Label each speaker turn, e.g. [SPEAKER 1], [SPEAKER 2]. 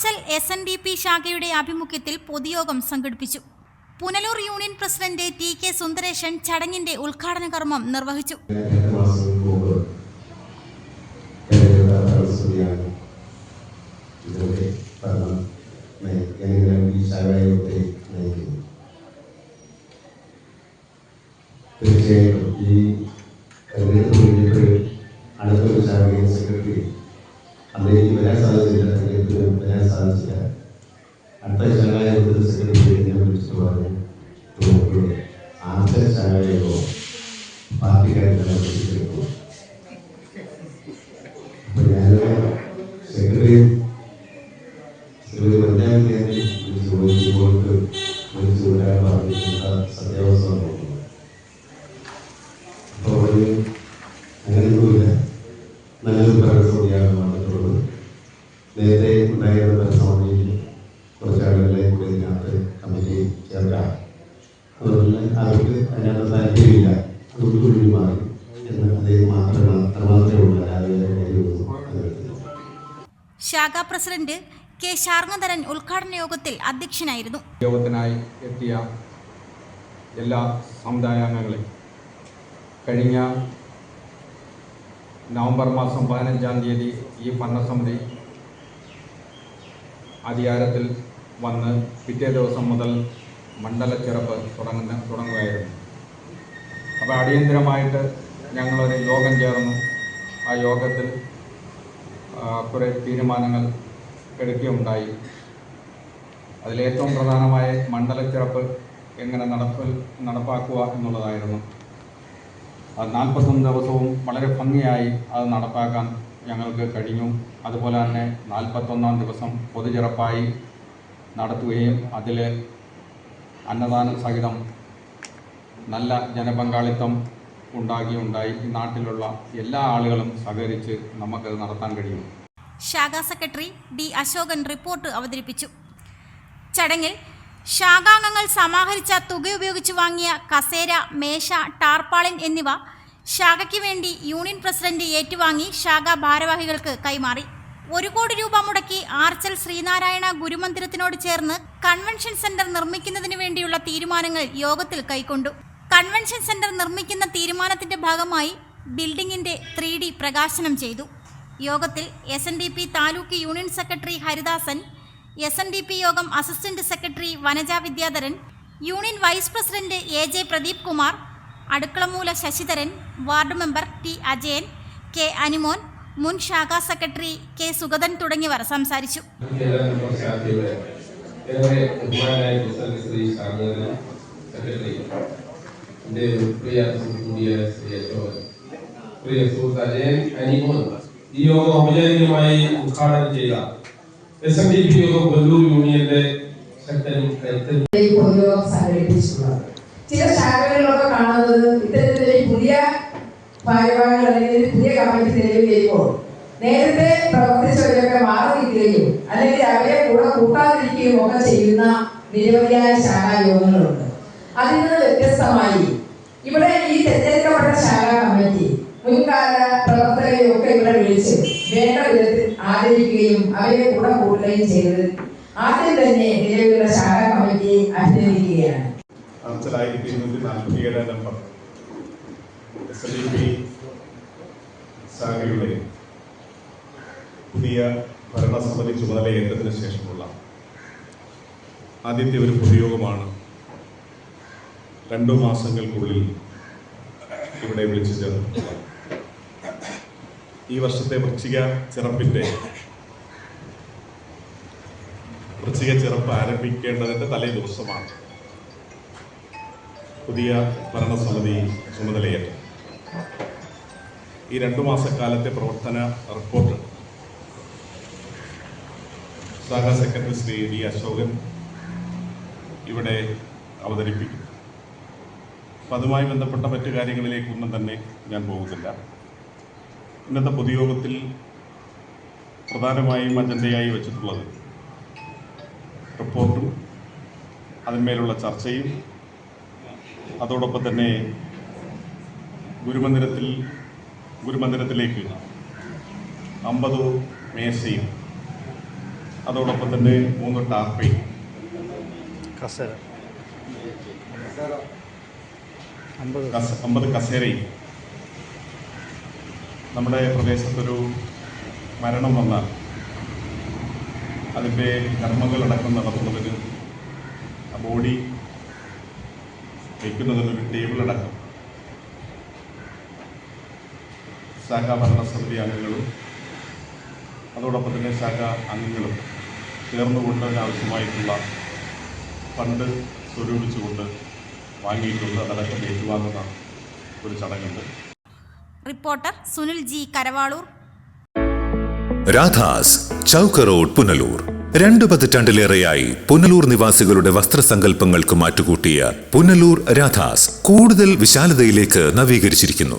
[SPEAKER 1] Archal S N D P ശാഖയുടെ ആഭിമുഖ്യത്തിൽ പൊതുയോഗം സംഘടിപ്പിച്ചു. Punalur union president T K Sundaresan ചടങ്ങിന്റെ ഉദ്ഘാടന കർമ്മം നിർവഹിച്ചു.
[SPEAKER 2] തീർച്ചയായും മാസങ്ങൾക്ക് എനിക്ക് വരാൻ സാധിച്ചില്ല അതിലേക്ക് വരാൻ സാധിച്ചില്ല. അടുത്ത ശാഖായോഗത്തിൽ സെക്രട്ടറി എന്നെ വിളിച്ചു പറഞ്ഞു ആദ്യ ശാഖായോഗം പാർട്ടിക്കാരെ
[SPEAKER 1] ശാഖാ പ്രസിഡന്റ് കെ ശാർങ്ങധരൻ ഉദ്ഘാടന യോഗത്തിൽ അധ്യക്ഷനായിരുന്നു.
[SPEAKER 3] യോഗത്തിനായി എത്തിയ എല്ലാ സമുദായാംഗങ്ങളെയും കഴിഞ്ഞ നവംബർ മാസം പതിനഞ്ചാം തീയതി ഈ ഭരണസമിതി അധികാരത്തിൽ വന്ന് പിറ്റേ ദിവസം മുതൽ മണ്ഡലച്ചിറപ്പ് തുടങ്ങുന്ന തുടങ്ങുകയായിരുന്നു. അപ്പോൾ അടിയന്തിരമായിട്ട് ഞങ്ങളൊരു യോഗം ചേർന്നു. ആ യോഗത്തിൽ കുറേ തീരുമാനങ്ങൾ എടുക്കുകയുണ്ടായി. അതിലേറ്റവും പ്രധാനമായ മണ്ഡലച്ചിറപ്പ് എങ്ങനെ നടപ്പിൽ നടപ്പാക്കുക എന്നുള്ളതായിരുന്നു. അത് നാൽപ്പത്തൊന്ന് ദിവസവും വളരെ ഭംഗിയായി അത് നടപ്പാക്കാൻ ഞങ്ങൾക്ക് കഴിഞ്ഞു. അതുപോലെ തന്നെ നാൽപ്പത്തൊന്നാം ദിവസം പൊതുചിറപ്പായി നടത്തുകയും അതിൽ അന്നദാനം സഹിതം നല്ല ജനപങ്കാളിത്തം ഉണ്ടാകുകയുണ്ടായി ഈ നാട്ടിലുള്ള എല്ലാ ആളുകളും സഹകരിച്ച് നമുക്കത് നടത്താൻ കഴിയും.
[SPEAKER 1] ശാഖാ സെക്രട്ടറി ഡി അശോകൻ റിപ്പോർട്ട് അവതരിപ്പിച്ചു. ചടങ്ങിൽ ശാഖാംഗങ്ങൾ സമാഹരിച്ച തുക ഉപയോഗിച്ച് വാങ്ങിയ കസേര മേശ ടാർപ്പാളിൻ എന്നിവ ശാഖയ്ക്ക് വേണ്ടി യൂണിയൻ പ്രസിഡന്റ് ഏറ്റുവാങ്ങി ശാഖാ ഭാരവാഹികൾക്ക് കൈമാറി. ഒരു കോടി രൂപ മുടക്കി ആർച്ചൽ ശ്രീനാരായണ ഗുരുമന്ദിരത്തിനോട് ചേർന്ന് കൺവെൻഷൻ സെന്റർ നിർമ്മിക്കുന്നതിന് വേണ്ടിയുള്ള തീരുമാനങ്ങൾ യോഗത്തിൽ കൈക്കൊണ്ടു. കൺവെൻഷൻ സെന്റർ നിർമ്മിക്കുന്ന തീരുമാനത്തിന്റെ ഭാഗമായി ബിൽഡിംഗിന്റെ ത്രീ ഡി പ്രകാശനം ചെയ്തു. യോഗത്തിൽ S N D P taluk union secretary Haridasan S N D P യോഗം assistant secretary Vanaja Vidyadharan union vice president A J Pradeep Kumar Adukkalamoola Sasidharan ward member T Ajayan K Animon മുൻ ശാഖാ secretary K Sugathan തുടങ്ങിയവർ സംസാരിച്ചു.
[SPEAKER 4] Secretary എന്റെ പ്രിയ കൂടിയ പ്രിയ സുഹൃത്ത് അജയൻ അനിമോൻ ഈ യോഗം ഔപചാരികമായി ഉദ്ഘാടനം ചെയ്ത എസ് എൻ ഡി പി യോഗം കൊല്ലൂർ യൂണിയന്റെ ശക്തനും കരുത്തനും.
[SPEAKER 5] ചില ശാഖകളിലൊക്കെ കാണുന്നത് ഇത്തരത്തിലുള്ള ഈ പുതിയ ഭാരവാഹികൾ അല്ലെങ്കിൽ പുതിയ കമ്മിറ്റി വരുമ്പോൾ നേരത്തെ പ്രവർത്തിച്ചവരൊക്കെ മാറി അല്ലെങ്കിൽ അവരെ കൂടെ കൂട്ടാതിരിക്കുകയും ഒക്കെ ചെയ്യുന്ന നിരവധിയായ ശാഖായോഗങ്ങളുണ്ട്. അതിൽ നിന്ന് വ്യത്യസ്തമായി ഇവിടെ ഈ തെരഞ്ഞെടുക്കപ്പെട്ട ശാഖാ കമ്മിറ്റി മുൻകാല പ്രവർത്തകരെ ഒക്കെ ഇവിടെ വിളിച്ച് വേണ്ട വിധത്തിൽ ആദരിക്കുകയും അവരെ കൂടെ കൂടുകയും ചെയ്തത് ആദ്യം തന്നെ നിലവിലുള്ള ശാഖാ കമ്മിറ്റിയെ അഭിനന്ദിക്കുകയാണ്.
[SPEAKER 6] നമ്പർ. ശാഖയുടെ പുതിയ ഭരണസമിതി ചുമതലയേറ്റതിനു ശേഷമുള്ള ആദ്യത്തെ ഒരു പൊതുയോഗമാണ് രണ്ടു മാസങ്ങൾക്കുള്ളിൽ ഇവിടെ വിളിച്ചു ചേർന്നു ഈ വർഷത്തെ വൃശ്ചിക ചിറപ്പിന്റെ വൃശ്ചിക ചിറപ്പ് ആരംഭിക്കേണ്ടതിന്റെ തലേ ദിവസമാണ്. പുതിയ ഭരണസമിതി ചുമതലയേറ്റ ഈ രണ്ടു മാസക്കാലത്തെ പ്രവർത്തന റിപ്പോർട്ട് ശാഖാ സെക്രട്ടറി ശ്രീ വി അശോകൻ ഇവിടെ അവതരിപ്പിക്കും അപ്പം അതുമായി ബന്ധപ്പെട്ട മറ്റു കാര്യങ്ങളിലേക്കൊന്നും തന്നെ ഞാൻ പോകുന്നില്ല. ഇന്നത്തെ പൊതുയോഗത്തിൽ പ്രധാനമായും അജണ്ടയായി വെച്ചിട്ടുള്ളത് റിപ്പോർട്ടും അതിന്മേലുള്ള ചർച്ചയും അതോടൊപ്പം തന്നെ ഗുരുമന്ദിരത്തിൽ ഗുരുമന്ദിരത്തിലേക്ക് അമ്പത് മേശയും അതോടൊപ്പം തന്നെ മൂന്ന് ടാർപ്പയും കസ അമ്പത് കസേരയും. നമ്മുടെ പ്രദേശത്തൊരു മരണം വന്നാൽ അതിന്റെ കർമ്മങ്ങളടക്കം നടത്തുന്നതിന് ബോഡി വയ്ക്കുന്നതിനൊരു ടേബിളടക്കം ശാഖാ ഭരണസമിതി അംഗങ്ങളും അതോടൊപ്പം തന്നെ ശാഖാ അംഗങ്ങളും ചേർന്നുകൊണ്ടതിനാവശ്യമായിട്ടുള്ള ഫണ്ട് സ്വരൂപിച്ചുകൊണ്ട് വാങ്ങിയിട്ടുണ്ട് അതടക്കം ഏറ്റുവാങ്ങുന്ന ഒരു ചടങ്ങുണ്ട്.
[SPEAKER 1] Reporter Sunil G Karavalur.
[SPEAKER 7] Radhas Chowka road Punalur. രണ്ടു പതിറ്റാണ്ടിലേറെയായി പുനലൂർ നിവാസികളുടെ വസ്ത്രസങ്കല്പങ്ങൾക്ക് മാറ്റുകൂട്ടിയ പുനലൂർ രാധാസ് കൂടുതൽ വിശാലതയിലേക്ക് നവീകരിച്ചിരിക്കുന്നു.